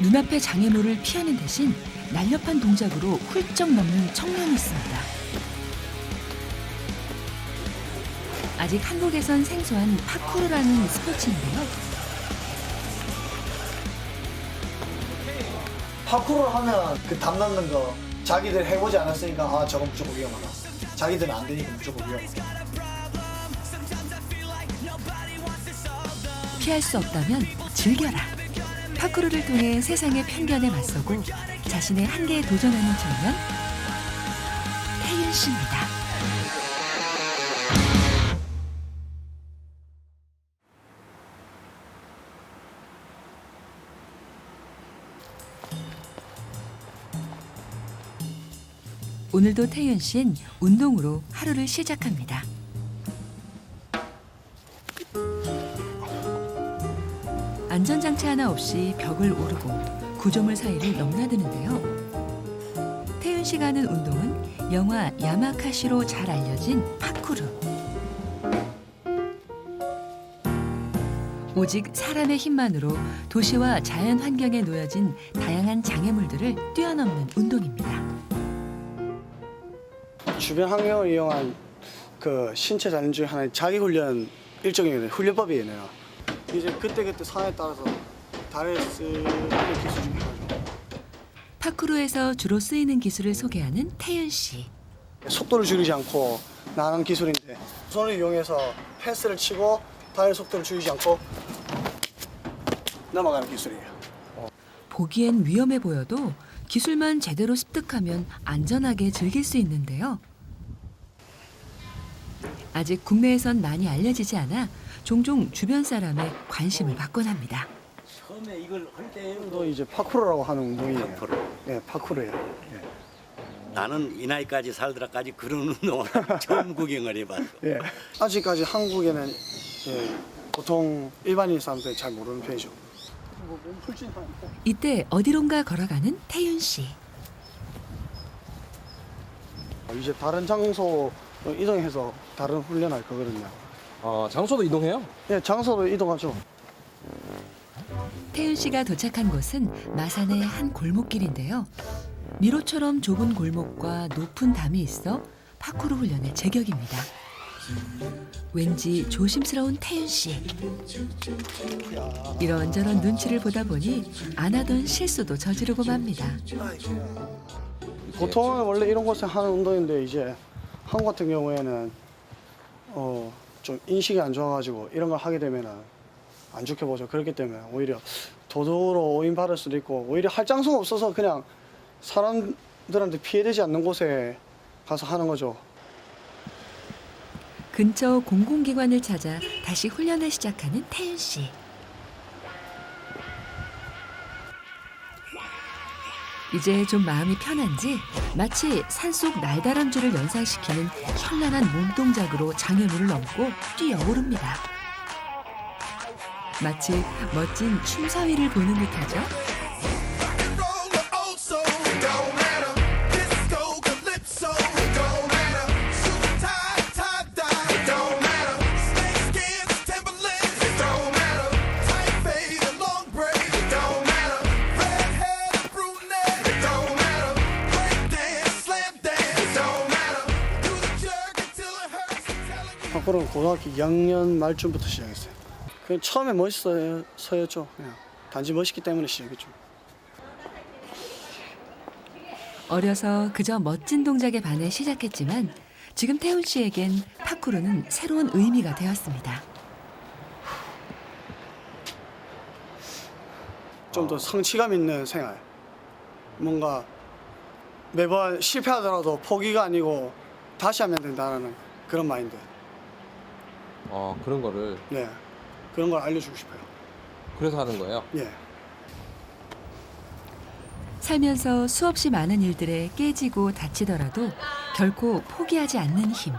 눈앞의 장애물을 피하는 대신 날렵한 동작으로 훌쩍 넘는 청년이 있습니다. 아직 한국에선 생소한 파쿠르라는 스포츠인데요. 파쿠르 하면 그담 넣는 거 자기들 해보지 않았으니까 아 저건 무조건 위험하다. 자기들은 안 되니까 무조건 위험하다. 피할 수 없다면 즐겨라. 파쿠르를 통해 세상의 편견에 맞서고 자신의 한계에 도전하는 청년 태윤 씨입니다. 오늘도 태윤 씨는 운동으로 하루를 시작합니다. 안전장치 하나 없이 벽을 오르고 구조물 사이를 넘나드는데요. 태윤 씨가 하는 운동은 영화 야마카시로 잘 알려진 파쿠르. 오직 사람의 힘만으로 도시와 자연 환경에 놓여진 다양한 장애물들을 뛰어넘는 운동입니다. 주변 환경을 이용한 그 신체 단련 중에 하나의 자기 훈련 일종의 훈련법이에요. 이제 그때 그때 상황에 따라서 다를 쓰는 기술 중에 하나죠. 파쿠르에서 주로 쓰이는 기술을 소개하는 태윤 씨. 속도를 줄이지 않고 나는 기술인데 손을 이용해서 패스를 치고 다리의 속도를 줄이지 않고 넘어가는 기술이에요. 보기엔 위험해 보여도 기술만 제대로 습득하면 안전하게 즐길 수 있는데요. 아직 국내에선 많이 알려지지 않아 종종 주변 사람의 관심을 받곤 합니다. 처음에 이걸 할때또 이제 파쿠르라고 하는 운동이에요. 파쿠르. 예, 파쿠르예요. 예. 나는 이 나이까지 살더라까지 그런 운동을 처음 구경을 해봤어. 예. 아직까지 한국에는 예, 보통 일반인 사람들이 잘 모르는 편이죠. 뭐, 이때 어디론가 걸어가는 태윤 씨. 이제 다른 장소 이동해서 다른 훈련할 거거든요. 아, 장소도 이동해요? 예, 장소로 이동하죠. 태윤 씨가 도착한 곳은 마산의 한 골목길인데요. 미로처럼 좁은 골목과 높은 담이 있어 파쿠르 훈련의 제격입니다. 왠지 조심스러운 태윤 씨. 이런저런 눈치를 보다 보니 안 하던 실수도 저지르고 맙니다. 보통은 원래 이런 곳에 하는 운동인데 이제 한국 같은 경우에는 어, 좀 인식이 안 좋아가지고 이런 걸 하게 되면은 안 좋게 보죠. 그렇기 때문에 오히려 도덕으로 오인받을 수도 있고 오히려 할 장소가 없어서 그냥 사람들한테 피해되지 않는 곳에 가서 하는 거죠. 근처 공공기관을 찾아 다시 훈련을 시작하는 태윤 씨. 이제 좀 마음이 편한지 마치 산속 날다람쥐를 연상시키는 현란한 몸동작으로 장애물을 넘고 뛰어오릅니다. 마치 멋진 춤사위를 보는 듯하죠. 고등학교 2학년 말쯤부터 시작했어요. 그 처음에 멋있어서였죠. 그냥 단지 멋있기 때문에 시작했죠. 어려서 그저 멋진 동작에 반해 시작했지만 지금 태훈 씨에겐 파쿠르는 새로운 의미가 되었습니다. 좀 더 성취감 있는 생활. 뭔가 매번 실패하더라도 포기가 아니고 다시 하면 된다는 그런 마인드. 어, 그런 거를 네. 그런 걸 알려주고 싶어요. 그래서 하는 거예요. 예. 살면서 수없이 많은 일들에 깨지고 다치더라도 결코 포기하지 않는 힘.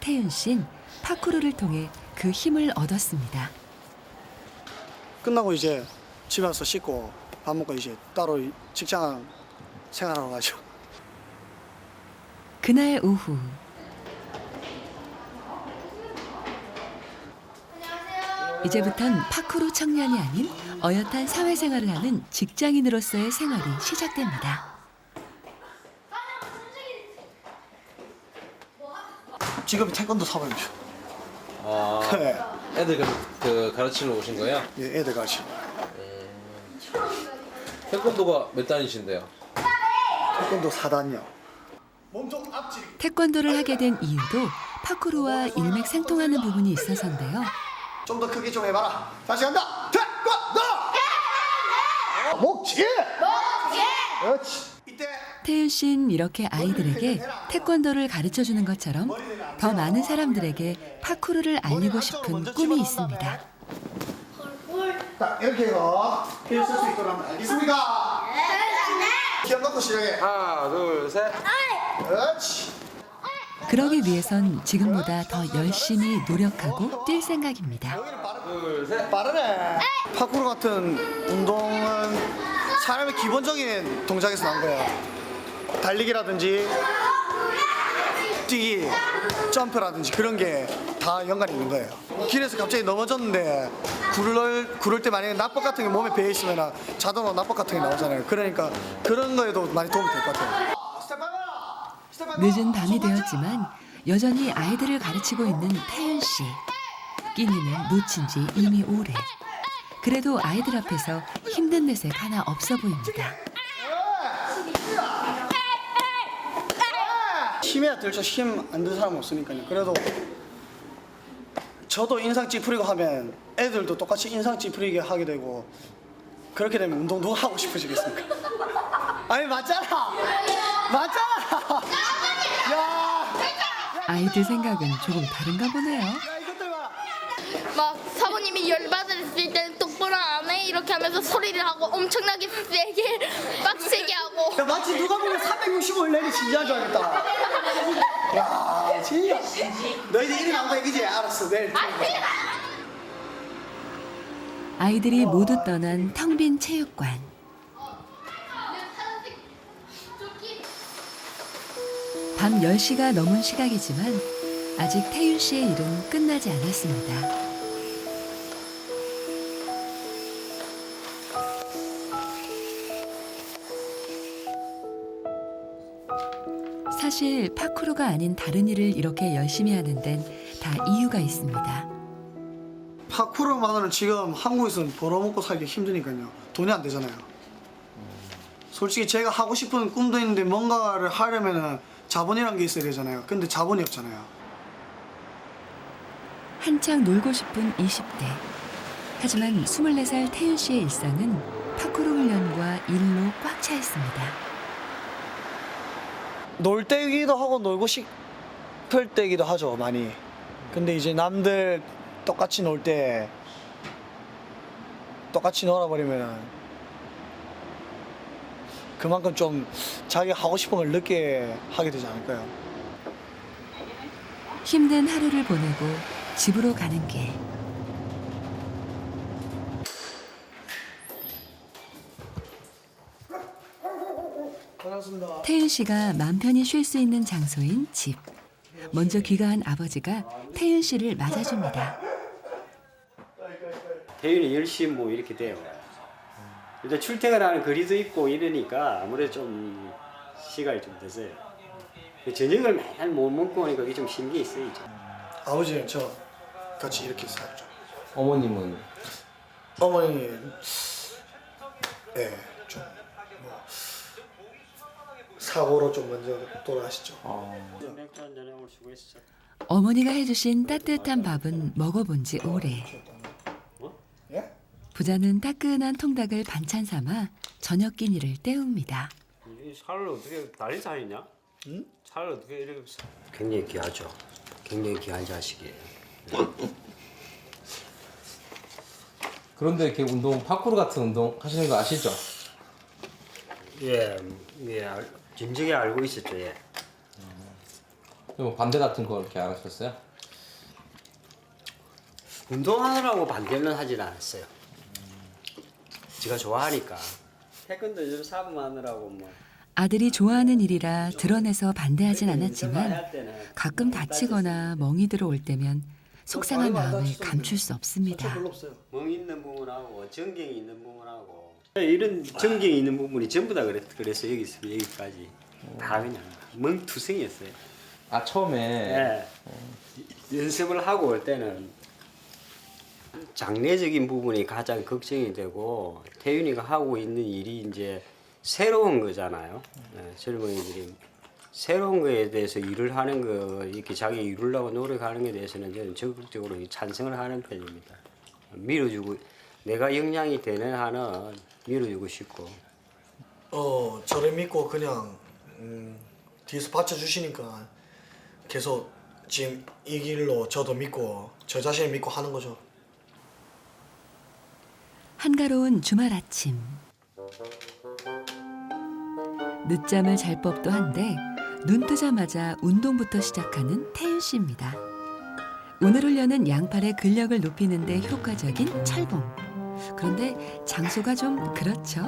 태윤 씨는 파쿠르를 통해 그 힘을 얻었습니다. 끝나고 이제 집에 와서 씻고 밥 먹고 이제 따로 직장 생활하러 가죠. 그날 오후 안녕하세요. 이제부턴 파크로 청년이 아닌 어엿한 사회생활을 하는 직장인으로서의 생활이 시작됩니다. 지금 태권도 사범이죠. 아, 네. 애들 그, 그 가르치러 오신 거예요? 예, 애들 같이. 태권도가 몇 단이신데요? 태권도 4단이요. 몸통 앞질. 태권도를 하게 된 이유도 파크로와 일맥상통하는 부분이 있어서인데요. 좀 더 크게 좀 해봐라. 다시 간다. 태권도. 목치. 목치. 그렇지. 이때 태윤 씨는 이렇게 아이들에게 태권도를 가르쳐 주는 것처럼 더 많은 사람들에게 파크로를 알리고 싶은 꿈이 있습니다. 딱 이렇게 해서 필 쓸 수 있도록 하면 알겠습니까? 네. 기억 갖고 시작해. 하나, 둘, 셋. 그렇지. 그러기 위해선 지금보다 더 열심히 노력하고 뛸 생각입니다. 둘, 셋. 빠르네. 파쿠르 같은 운동은 사람의 기본적인 동작에서 난 거예요. 달리기라든지 뛰기, 점프라든지 그런 게 다 연관이 있는 거예요. 길에서 갑자기 넘어졌는데 구를 구를 때 만약에 납법 같은 게 몸에 배어 있으면 자동으로 납법 같은 게 나오잖아요. 그러니까 그런 거에도 많이 도움이 될 것 같아요. 늦은 밤이 되었지만 여전히 아이들을 가르치고 있는 태윤 씨. 끼니는 놓친 지 이미 오래. 그래도 아이들 앞에서 힘든 내색 하나 없어 보입니다. 힘이야 들죠. 힘안 든 사람 없으니까요. 그래도 저도 인상 찌푸리고 하면 애들도 똑같이 인상 찌푸리게 하게 되고 그렇게 되면 운동 누가 하고 싶어지겠습니까? 아니 맞잖아. 맞잖아. 야, 아이들 생각은 조금 다른가 보네요. 막 사모님이 열받았을 때는 똑바로 안 해 이렇게 하면서 소리를 하고 엄청나게 세게 빡세게 하고 야 마치 누가 보면 365일 내리 진지한 줄 알겠다. 야 진짜. 너희들 이리 나온다 이기지? 알았어 내일. 아이들이 모두 떠난 텅 빈 체육관. 밤 10시가 넘은 시각이지만 아직 태윤 씨의 일은 끝나지 않았습니다. 사실 파크로가 아닌 다른 일을 이렇게 열심히 하는 데는 다 이유가 있습니다. 파쿠르만으로는 지금 한국에서는 벌어먹고 살기 힘드니까요. 돈이 안 되잖아요. 솔직히 제가 하고 싶은 꿈도 있는데 뭔가를 하려면은 자본이란 게 있어야 되잖아요. 근데 자본이 없잖아요. 한창 놀고 싶은 20대. 하지만 24살 태윤 씨의 일상은 파크로 훈련과 일로 꽉 차 있습니다. 놀 때기도 하고 놀고 싶을 때기도 하죠, 많이. 근데 이제 남들 똑같이 놀 때 똑같이 놀아버리면 그만큼 좀 자기 하고 싶은 걸 늦게 하게 되지 않을까요? 힘든 하루를 보내고 집으로 가는 길. 태윤 씨가 맘 편히 쉴 수 있는 장소인 집. 먼저 귀가한 아버지가 태윤 씨를 맞아줍니다. 대윤이 10시 뭐 이렇게 돼요. 일단 출퇴근하는 거리도 있고 이러니까 아무래도 좀 시간이 좀 늦어요. 저녁을 맨날 못 먹고 오니까 그게 좀 신경이 쓰이죠. 아버지는 저 같이 이렇게 살죠. 어머님은 어머니, 예, 좀, 뭐, 사고로 좀 먼저 돌아가시죠. 맥주 한잔 있어. 어머니가 해주신 따뜻한 밥은 먹어본 지 오래. 예? 부자는 따끈한 통닭을 반찬 삼아 저녁 끼니를 때웁니다. 이 살을 어떻게 다리 살이냐? 응? 살을 어떻게 이렇게 굉장히 귀하죠. 굉장히 귀한 자식이에요. 그런데 이렇게 운동 파쿠르 같은 운동 하시는 거 아시죠? 예, 예, 알- 진즉에 알고 있었죠. 예. 뭐 반대 같은 거 이렇게 안 하셨어요? 운동하느라고 반대는 하진 않았어요. 제가 좋아하니까. 태권도 요즘 사범하느라고 뭐. 아들이 좋아하는 일이라 드러내서 반대하진 할 않았지만 가끔 다치거나 멍이 들어올 때면 속상한 마음을 감출 수 없습니다. 멍 있는 부분하고 전경이 있는 부분하고 이런 전경이 있는 부분이 전부 다 그랬, 그래서 여기서 여기까지 다 그냥 멍투성이었어요. 아 처음에 예. 연습을 하고 올 때는 장래적인 부분이 가장 걱정이 되고 태윤이가 하고 있는 일이 이제 새로운 거잖아요. 예, 젊은이들이 새로운 거에 대해서 일을 하는 거 이렇게 자기 이루려고 노력하는 것에 대해서는 저는 적극적으로 찬성을 하는 편입니다. 밀어주고 내가 역량이 되는 한은 밀어주고 싶고 어 저를 믿고 그냥 음, 뒤에서 받쳐주시니까 계속 지금 이 길로 저도 믿고 저 자신을 믿고 하는 거죠. 한가로운 주말 아침. 늦잠을 잘 법도 한데 눈 뜨자마자 운동부터 시작하는 태윤 씨입니다. 오늘 훈련은 양팔의 근력을 높이는 데 효과적인 철봉. 그런데 장소가 좀 그렇죠.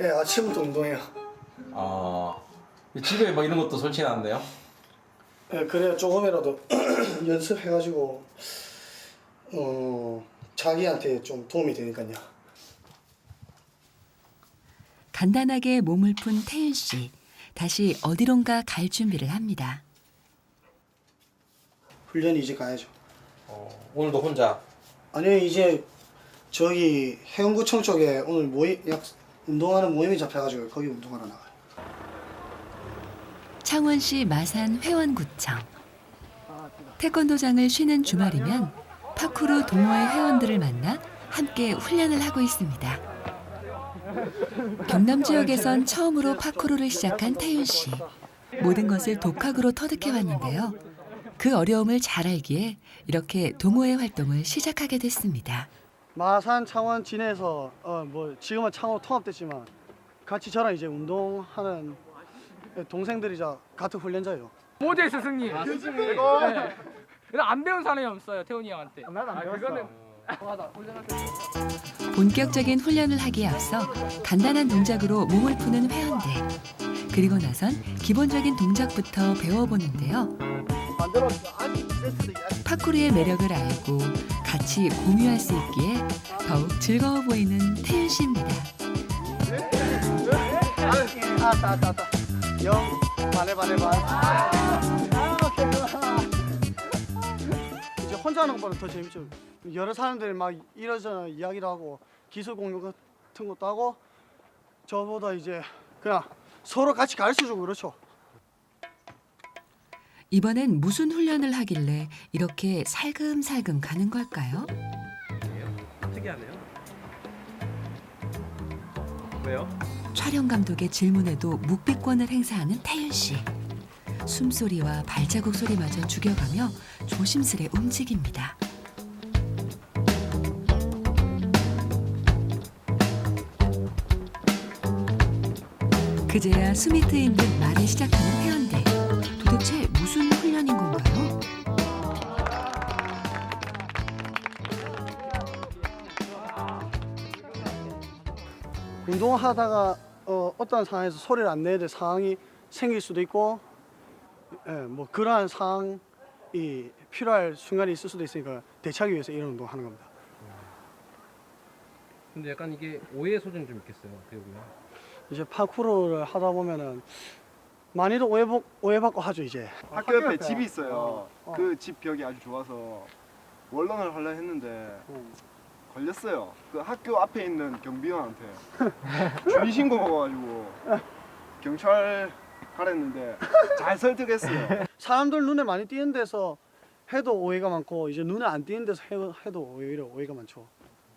예 아침부터 운동해요. 아 집에 뭐 이런 것도 설치해놨네요. 예 그래야 조금이라도 연습해가지고 어 자기한테 좀 도움이 되니까요. 간단하게 몸을 푼 태윤 씨. 다시 어디론가 갈 준비를 합니다. 훈련이 이제 가야죠. 어, 오늘도 혼자. 아니 이제 저기 해운구청 쪽에 오늘 모임 약 운동하는 모임이 잡혀가지고 거기 운동하러 나가요. 창원시 마산 회원구청. 태권도장을 쉬는 주말이면 파쿠르 동호회 회원들을 만나 함께 훈련을 하고 있습니다. 경남 지역에선 처음으로 파쿠르를 시작한 태윤 씨. 모든 것을 독학으로 터득해 왔는데요. 그 어려움을 잘 알기에 이렇게 동호회 활동을 시작하게 됐습니다. 마산 창원 진해에서 어 뭐 지금은 창원 통합됐지만 같이 저랑 이제 운동하는 동생들이자 같은 훈련자예요. 모두의 스승님. 아, 스승님. 네. 안 배운 사람이 없어요, 태훈이 형한테. 나도 안 배웠어. 그거는 본격적인 훈련을 하기에 앞서 간단한 동작으로 몸을 푸는 회원들. 그리고 나선 기본적인 동작부터 배워보는데요. 파쿠르의 매력을 알고 같이 공유할 수 있기에 더욱 즐거워 보이는 태윤 씨입니다. 아따 아따 아따 영 반에 반에 반. 혼자 하는 것보다 더 재밌죠. 여러 사람들이 막 이러저러 이야기를 하고 기술 공유 같은 것도 하고 저보다 이제 그냥 서로 같이 가르쳐주고 그렇죠. 이번엔 무슨 훈련을 하길래 이렇게 살금살금 가는 걸까요? 특이하네요. 왜요? 촬영 감독의 질문에도 묵비권을 행사하는 태윤 씨. 숨소리와 발자국 소리마저 죽여가며 조심스레 움직입니다. 그제야 숨이 트인 듯 말을 시작하는 회원들. 도대체 무슨 훈련인 건가요? 운동하다가 어, 어떤 상황에서 소리를 안 내야 될 상황이 생길 수도 있고 예, 뭐 그러한 상황이 필요할 순간이 있을 수도 있으니까 대처하기 위해서 이런 운동 하는 겁니다. 근데 약간 이게 오해 소지는 좀 있겠어요. 어떻게 보면. 이제 파쿠르를 하다 보면은 많이도 오해복, 오해받고 하죠 이제. 학교 옆에 집이 있어요. 어. 그집 벽이 아주 좋아서 원런을 하려 했는데 음. 걸렸어요. 그 학교 앞에 있는 경비원한테 주의 신고 먹어가지고 경찰 가랬는데 잘 설득했어요. 사람들 눈에 많이 띄는 데서 해도 오해가 많고 이제 눈에 안 띄는 데서 해- 해도 오히려 오해가 많죠.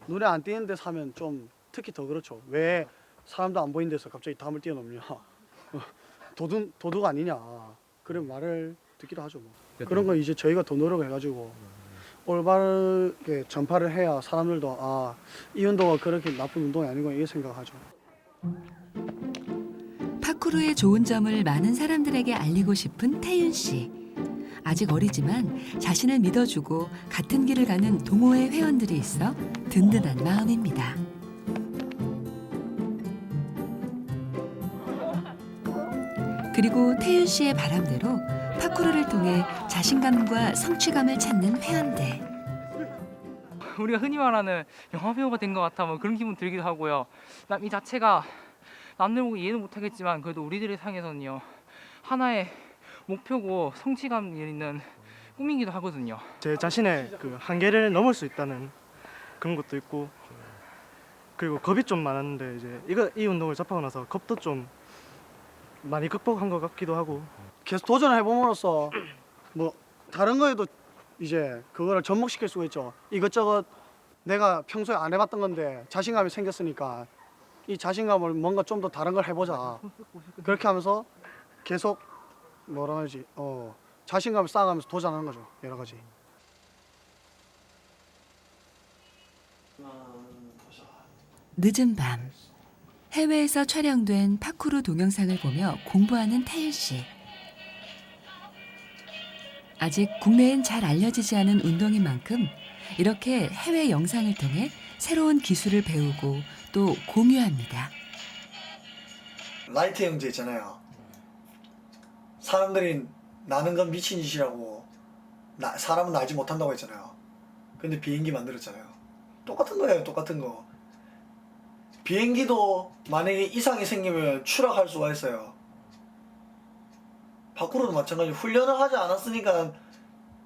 눈에 안 띄는 데서 하면 좀 특히 더 그렇죠. 왜 사람도 안 보이는 데서 갑자기 담을 띄워놓냐. 도둑, 도둑 아니냐. 그런 말을 듣기도 하죠. 뭐. 그런 거 이제 저희가 더 노력을 해가지고 올바르게 전파를 해야 사람들도 아, 이 운동은 그렇게 나쁜 운동이 아니고 이렇게 생각하죠. 파쿠르의 좋은 점을 많은 사람들에게 알리고 싶은 태윤 씨. 아직 어리지만 자신을 믿어주고 같은 길을 가는 동호회 회원들이 있어 든든한 마음입니다. 그리고 태윤 씨의 바람대로 파쿠르를 통해 자신감과 성취감을 찾는 회원들. 우리가 흔히 말하는 영화 배우가 된 것 같아 뭐 그런 기분 들기도 하고요. 이 자체가 남들 보고 이해는 못하겠지만 그래도 우리들의 상에서는요 하나의 목표고 성취감 있는 꿈이기도 하거든요. 제 자신의 그 한계를 넘을 수 있다는 그런 것도 있고 그리고 겁이 좀 많았는데 이제 이거 이 운동을 접하고 나서 겁도 좀 많이 극복한 것 같기도 하고 계속 도전을 해봄으로써 뭐 다른 거에도 이제 그거를 접목시킬 수가 있죠. 이것저것 내가 평소에 안 해봤던 건데 자신감이 생겼으니까 이 자신감을 뭔가 좀 더 다른 걸 해보자. 그렇게 하면서 계속 뭐라 하지 어 자신감을 쌓아가면서 도전하는 거죠. 여러 가지. 늦은 밤 해외에서 촬영된 파쿠르 동영상을 보며 공부하는 태일 씨. 아직 국내엔 잘 알려지지 않은 운동인 만큼 이렇게 해외 영상을 통해 새로운 기술을 배우고 또 공유합니다. 라이트 형제 있잖아요. 사람들이 나는 건 미친 짓이라고 나, 사람은 알지 못한다고 했잖아요. 근데 비행기 만들었잖아요. 똑같은 거예요, 똑같은 거. 비행기도 만약에 이상이 생기면 추락할 수가 있어요. 밖으로도 마찬가지. 훈련을 하지 않았으니까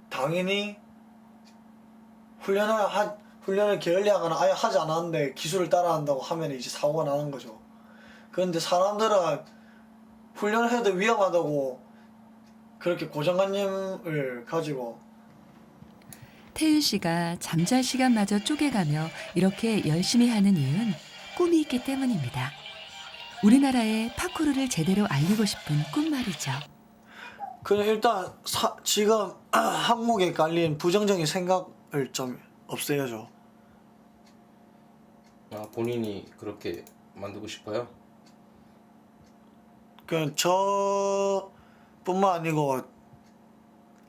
당연히 훈련을 하, 훈련을 게을리하거나 아예 하지 않았는데 기술을 따라한다고 하면 이제 사고가 나는 거죠. 그런데 사람들은 훈련을 해도 위험하다고 그렇게 고정관념을 가지고 태윤 씨가 잠잘 시간마저 쪼개가며 이렇게 열심히 하는 이유는 꿈이 있기 때문입니다. 우리나라에 파쿠르를 제대로 알리고 싶은 꿈 말이죠. 그냥 일단 사, 지금 한국에 깔린 부정적인 생각을 좀 없애야죠. 아, 본인이 그렇게 만들고 싶어요? 그냥 저뿐만 아니고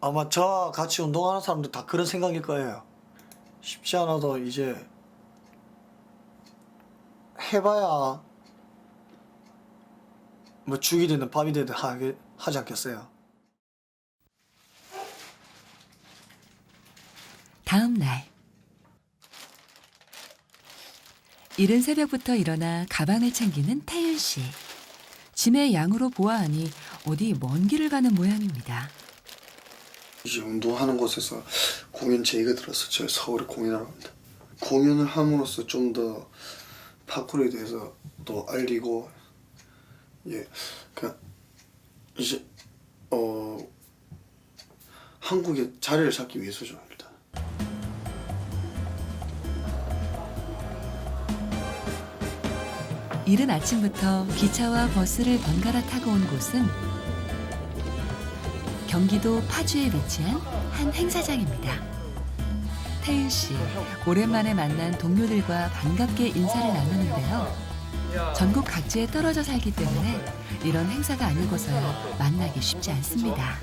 아마 저와 같이 운동하는 사람들 다 그런 생각일 거예요. 쉽지 않아도 이제 해봐야 뭐 죽이 되든 밥이 되든 하게 하지 않겠어요. 다음 날 이른 새벽부터 일어나 가방을 챙기는 태윤 씨. 짐의 양으로 보아하니 어디 먼 길을 가는 모양입니다. 이제 운동하는 곳에서 공연 제의가 들어서 서울에 공연하러 갑니다. 공연을 함으로써 좀 더 파쿠르에 대해서 또 알리고 예, 그냥 이제 어 한국에 자리를 잡기 위해서죠 이른 아침부터 기차와 버스를 번갈아 타고 온 곳은 경기도 파주에 위치한 한 행사장입니다. 태윤 씨, 오랜만에 만난 동료들과 반갑게 인사를 나누는데요. 전국 각지에 떨어져 살기 때문에 이런 행사가 아니고서야 만나기 쉽지 않습니다.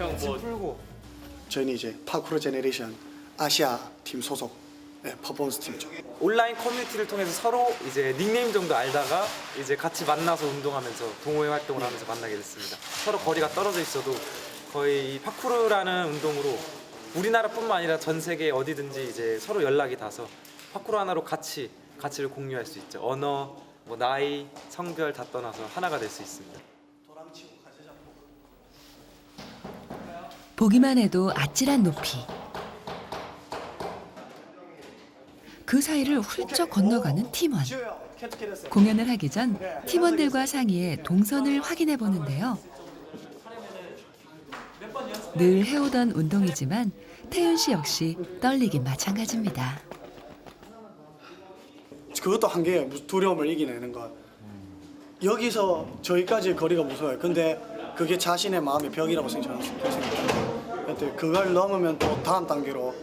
저희는 이제 파쿠르 제네레이션 아시아 팀 소속 네, 퍼포먼스 팀이죠. 온라인 커뮤니티를 통해서 서로 이제 닉네임 정도 알다가 이제 같이 만나서 운동하면서 동호회 활동을 하면서 만나게 됐습니다. 서로 거리가 떨어져 있어도 거의 이 파쿠르라는 운동으로 우리나라뿐만 아니라 전 세계 어디든지 이제 서로 연락이 닿아서 파쿠르 하나로 같이 가치를 공유할 수 있죠. 언어, 뭐 나이, 성별 다 떠나서 하나가 될 수 있습니다. 보기만 해도 아찔한 높이. 그 사이를 훌쩍 건너가는 팀원. 공연을 하기 전 팀원들과 상의해 동선을 확인해 보는데요. 늘 해오던 운동이지만 태윤 씨 역시 떨리긴 마찬가지입니다. 그것도. 무슨 두려움을 이겨내는 것. 여기서 저기까지의 거리가 무서워요. 근데 그게 자신의 마음의 벽이라고. 그때 그걸 넘으면 또 다음 단계로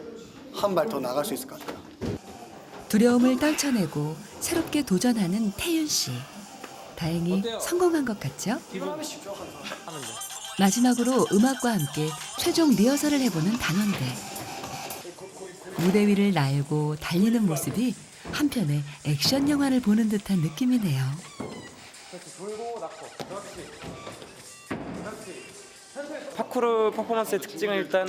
한 발 더 나갈 수 있을 것 같아요. 두려움을 떨쳐내고 새롭게 도전하는 태윤 씨. 다행히 성공한 것 같죠? 마지막으로 음악과 함께 최종 리허설을 해보는 단원들. 무대 위를 날고 달리는 모습이 한편의 액션 영화를 보는 듯한 느낌이네요. 파쿠르 퍼포먼스의 특징은 일단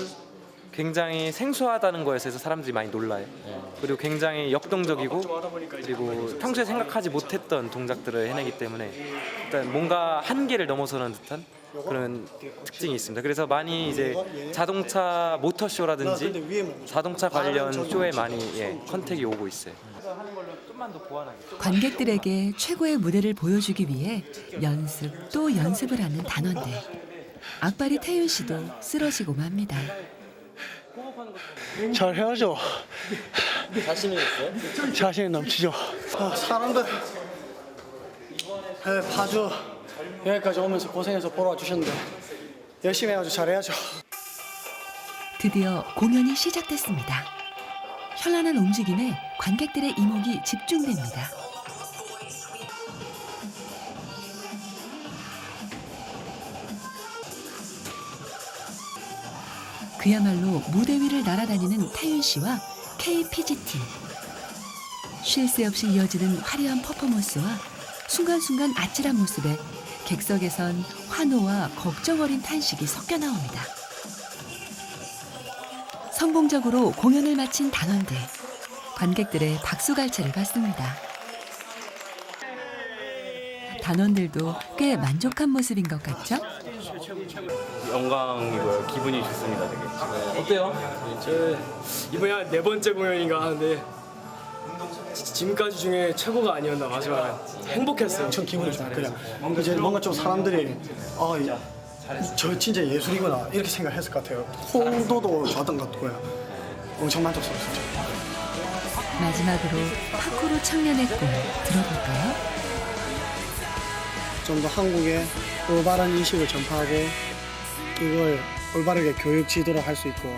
굉장히 생소하다는 거에서 사람들이 많이 놀라요. 그리고 굉장히 역동적이고 그리고 평소에 생각하지 못했던 동작들을 해내기 때문에 일단 뭔가 한계를 넘어서는 듯한 그런 특징이 있습니다. 그래서 많이 이제 자동차 모터 쇼라든지 자동차 관련 쇼에 많이 예, 컨택이 오고 있어요. 관객들에게 최고의 무대를 보여주기 위해 연습 또 연습을 하는 단원들. 악바리 태윤 씨도 쓰러지고 맙니다. 잘 해야죠. 자신이 있어요? 자신이 넘치죠. 아, 사람들 네, 파주 여기까지 오면서 고생해서 보러 와주셨는데 열심히 해가지고 잘해야죠. 드디어 공연이 시작됐습니다. 현란한 움직임에 관객들의 이목이 집중됩니다. 그야말로 무대 위를 날아다니는 태윤 씨와 KPGT. 쉴새 없이 이어지는 화려한 퍼포먼스와 순간순간 아찔한 모습에 객석에선 환호와 걱정 어린 탄식이 섞여 나옵니다. 성공적으로 공연을 마친 단원들. 관객들의 박수갈채를 받습니다. 단원들도 꽤 만족한 모습인 것 같죠? 영광이고요. 기분이 좋습니다, 되게. 어때요? 저 이번에 네 번째 공연인가 하는데 지금까지 중에 최고가 아니었나 마지막에 행복했어요. 엄청 기분이 좋아요. 그냥 이제 뭔가 좀 사람들이 아, 이- 저 진짜 예술이구나 이렇게 생각했을 것 같아요. 홍도도 좋았던 것 같고요. 엄청 만족스러웠어요. 마지막으로 파쿠르 청년의 꿈 들어볼까요? 좀 더 한국의 올바른 인식을 전파하고 이걸 올바르게 교육 지도를 할 수 있고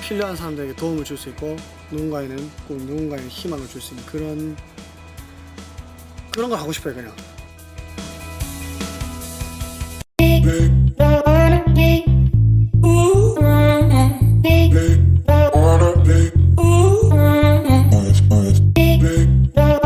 필요한 사람들에게 도움을 줄 수 있고 누군가에는 꼭 누군가에게 희망을 줄 수 있는 그런 그런 걸 하고 싶어요 그냥